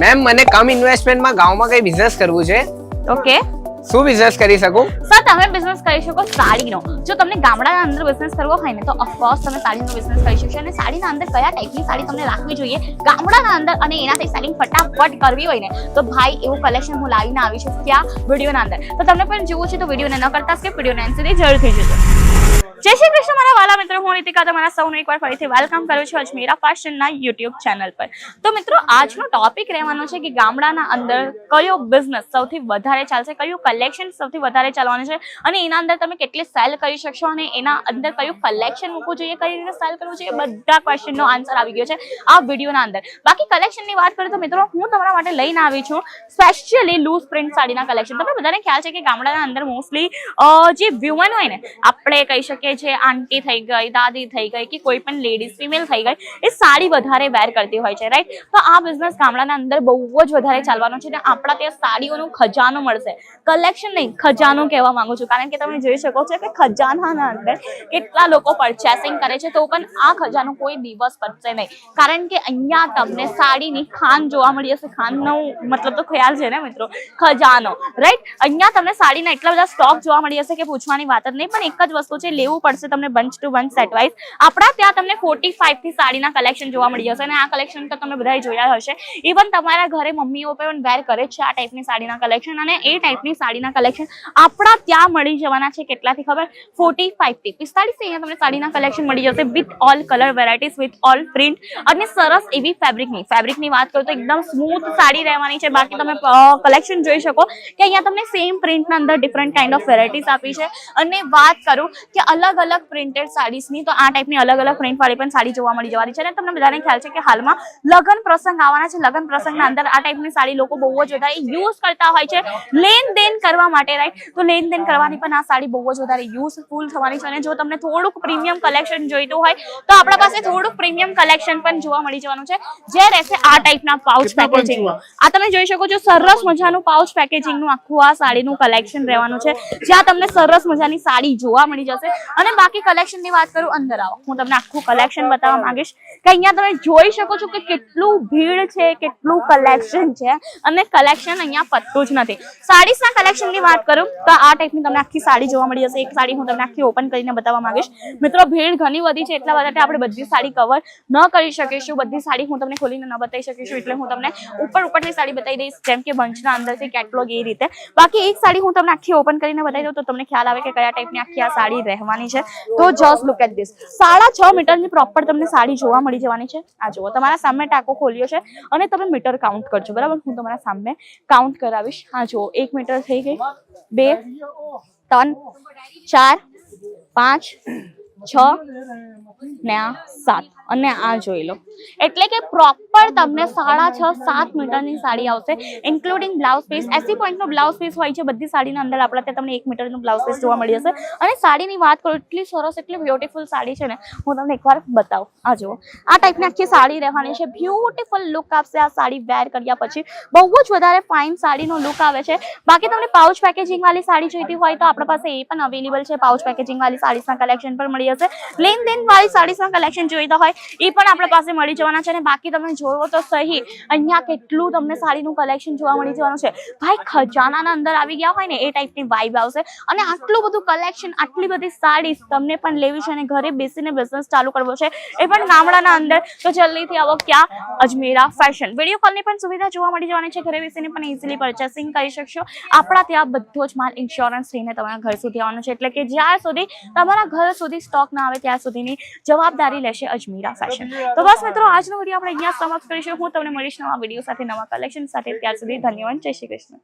Ma'am મને કમ ઇન્વેસ્ટમેન્ટમાં ગામમાં કઈ બિઝનેસ કરવું છે? ઓકે શું બિઝનેસ કરી શકું? સર તમે બિઝનેસ કરી શકો સાડીનો. જો તમને ગામડાના અંદર બિઝનેસ કરવો હોય ને તો ઓફકોર્સ તમે સાડીનો બિઝનેસ કરી શકશો. અને સાડીના અંદર કયા ટાઈપની સાડી તમને રાખવી જોઈએ? ગામડાના અંદર અને એનાથી સેલિંગ ફટાફટ કરવી હોય ને તો ભાઈ એવું કલેક્શન હું લાવીને આવી છું ક્યાં? વિડીયોના અંદર. તો તમને પણ જોવું છે તો વિડીયોને ન કરતા સ્કીપ વિડીયોને એન્ડ સુધી જરૂરથી જોજો. જય શ્રી કૃષ્ણ, મારા વાલા મિત્રો. હું રીતિકા, તમારા સૌને એકવાર ફરીથી વેલકમ કરું છું અજમેરા ફેશનના યુટ્યુબ ચેનલ પર. તો મિત્રો, આજનો ટોપિક રહેવાનો છે કે ગામડાના અંદર કયો બિઝનેસ સૌથી વધારે ચાલશે, કયું કલેક્શન સૌથી વધારે ચાલવાનું છે અને એના અંદર તમે કેટલી સેલ કરી શકશો અને એના અંદર કયું કલેક્શન મૂકવું જોઈએ, કઈ રીતે સેલ કરવું જોઈએ બધા ક્વેશ્ચનનો આન્સર આવી ગયો છે આ વિડીયોના અંદર. બાકી કલેક્શનની વાત કરું તો મિત્રો, હું તમારા માટે લઈને આવી છું સ્પેશિયલી લૂઝ પ્રિન્ટ સાડીના કલેક્શન તમને બધાને ખ્યાલ છે કે ગામડાના અંદર મોસ્ટલી જે વ્યુમન હોય ને, આપણે કહી શકીએ છે, આંટી થઈ ગઈ, દાદી થઈ ગઈ કે કોઈ પણ લેડીઝ ફિમેલ થઈ ગઈ, એ સાડી વધારે વેર કરતી હોય છે રાઈટ તો આ બિઝનેસ ગામડાના અંદર બહુ જ વધારે ચાલવાનો છે અને આપણા ત્યાં સાડીઓનું ખજાનો મળશે. કલેક્શન નહીં, ખજાનો કહેવા માંગુ છું. કારણ કે તમે જોઈ શકો છો કે ખજાનાના અંદર કેટલા લોકો પરચેસિંગ કરે છે, તો પણ આ ખજાનો કોઈ દિવસ પતશે નહીં. કારણ કે અહીંયા તમને સાડીની ખાન જોવા મળી જશે ખાનનો મતલબ તો ખ્યાલ છે ને મિત્રો? ખજાનો રાઈટ અહીંયા તમને સાડીના એટલા બધા સ્ટોક જોવા મળી જશે કે પૂછવાની વાત જ નહીં, પણ એક જ વસ્તુ છે લેવું પડશે તમને બંચ ટુ બંચ સેટ આપણા ત્યાં તમને ફોર્ટી થી સાડીના કલેક્શન જોવા મળી જશે અને આ કલેક્શન તો તમે બધાએ જોયા હશે. ઇવન તમારા ઘરે મમ્મીઓ પણ વેર કરે છે આ ટાઈપની સાડીના કલેક્શન અને એ ટાઈપની સાડીના કલેક્શન આપણા ત્યાં મળી જવાના છે કેટલાથી ખબર? ફોર્ટી ફાઇવથી પિસ્તાળીસ અહીંયા તમને સાડીના કલેક્શન મળી જશે with all colour varieties with all print અને સરસ એવી ફેબ્રિકની ફેબ્રિકની વાત કરું તો એકદમ સ્મૂથ સાડી રહેવાની છે. બાકી તમે કલેક્શન જોઈ શકો કે અહીંયા તમને સેમ પ્રિન્ટના અંદર ડિફરન્ટ કાઇન્ડ ઓફ વેરાયટીઝ આપી છે. અને વાત કરું કે અલગ અલગ પ્રિન્ટેડ સાડીઝની તો આ ટાઈપની અલગ અલગ પ્રિન્ટ વાળી પણ સાડી જોવા મળી જવાની છે. અને તમને બધાને ખ્યાલ છે કે હાલમાં લગ્ન પ્રસંગ આવવાના છે. લગ્ન પ્રસંગના અંદર આ ટાઈપની સાડી લોકો બહુ જ વધારે યુઝ કરતા હોય છે. લેન દેન કરવા માટે રાઈટ તો લેન દેન કરવાની પણ આ સાડી બહુ જ વધારે યુઝફુલ થવાની છે. અને જો તમને થોડુંક પ્રીમિયમ કલેક્શન જોઈતું હોય તો આપણા પાસે થોડુંક પ્રીમિયમ કલેક્શન પણ જોવા મળી જવાનું છે. જે રહેશે આ ટાઈપના પાઉચ પેકેજિંગ આ તમે જોઈ શકો છો સરસ મજાનું પાઉચ પેકેજિંગનું આખું આ સાડીનું કલેક્શન રહેવાનું છે. જ્યાં તમને સરસ મજાની સાડી જોવા મળી જશે. અને બાકી કલેક્શનની વાત કરું, અંદર આવો. હું તમને આખું કલેક્શન બતાવવા માંગીશ. કે અહીંયા તમે જોઈ શકો છો કે કેટલું ભીડ છે, કેટલું કલેક્શન છે, અને કલેક્શન અહીંયા પતતું જ નથી. સાડીસના કલેક્શનની વાત કરું, તો આ ટાઈપની તમને આખી સાડી જોવા મળી જશે એક સાડી હું તમને આખી ઓપન કરીને બતાવવા માંગીશ. મિત્રો, ભીડ ઘણી બધી છે, એટલા બધા આપણે બધી સાડી કવર ન કરી શકીશું. બધી સાડી હું તમને ખોલીને ન બતાવી શકીશું, એટલે હું તમને ઉપર ઉપરની સાડી બતાવી દઈશ, જેમ કે બંચના અંદરથી કેટલોગ એ રીતે. બાકી એક સાડી હું તમને આખી ઓપન કરીને બતાવી દઉં, તો તમને ખ્યાલ આવે કે કયા ટાઈપની આખી આ સાડી રહેવાની છે. તો જસ્ટ લુક એટ ધીસ સાડા છ મીટરની પ્રોપર તમને સાડી જોવા મળી જવાની છે. આ જુઓ તમારા સામે ટાંકો ખોલ્યો છે અને તમે મીટર કાઉન્ટ કરજો બરાબર? હું તમારા સામે કાઉન્ટ કરાવીશ. હા જુઓ એક મીટર થઈ ગઈ. બે ત્રણ ચાર પાંચ છ ને આ સાત. અને આ જોઈ લો. એટલે કે પ્રોપર તમને સાડા છ, સાત મીટરની સાડી આવશે ઇન્ક્લુડિંગ બ્લાઉઝ પીસ એસી પોઈન્ટનો બ્લાઉઝ પીસ હોય છે, બધી સાડીના અંદર આપણા ત્યાં તમને એક મીટરનું બ્લાઉઝ પીસ જોવા મળી જશે. અને સાડીની વાત કરું, એટલી સરસ, એટલી બ્યુટીફુલ સાડી છે ને, હું તમને એકવાર બતાવું. આ જુઓ. આ ટાઈપની આખી સાડી રહેવાની છે. બ્યુટીફુલ લુક આપશે આ સાડી વેર કર્યા પછી. બહુ જ વધારે ફાઇન સાડીનો લુક આવે છે. બાકી તમને પાઉચ પેકેજિંગ વાળી સાડી જોઈતી હોય તો આપણા પાસે એ પણ અવેલેબલ છે. પાઉચ પેકેજિંગ વાળી સાડીસના કલેક્શન પણ મળી જશે. લેન દેન વાળી સાડીસના કલેક્શન જોઈતા હોય, એ પણ આપણા પાસે મળી જવાના છે અને બાકી તમે જોવો તો સહી, અહીંયા કેટલું તમને સાડીનું કલેક્શન જોવા મળી જવાનું છે. ભાઈ, ખજાનાના અંદર આવી ગયા હોય ને, એ ટાઈપની વાઇબ આવશે. અને આટલું બધું કલેક્શન આટલી બધી સાડીઝ તમને પણ લેવી છે અને ઘરે બેસીને બિઝનેસ ચાલુ કરવો છે, એ પણ ગામડાના અંદર. તો જલ્દીથી આવો ક્યાં? અજમેરા ફેશન વીડિયો કોલની પણ સુવિધા જોવા મળી જવાની છે. ઘરે બેસીને પણ ઇઝીલી પરચેસિંગ કરી શકશો. આપણા ત્યાં બધો જ માલ ઇન્સ્યોરન્સ થઈને તમારા ઘર સુધી આવવાનો છે. એટલે કે જ્યાં સુધી તમારા ઘર સુધી સ્ટોક ના આવે, ત્યાં સુધીની જવાબદારી લેશે અજમીરા ફેશન તો બસ મિત્રો આજનો વીડિયો આપણે અહીંયા સમાપ્ત કરીશું. હું તમને મળીશ નવા વીડિયો સાથે નવા કલેક્શન સાથે. ત્યાર સુધી ધન્યવાદ. જય શ્રી કૃષ્ણ.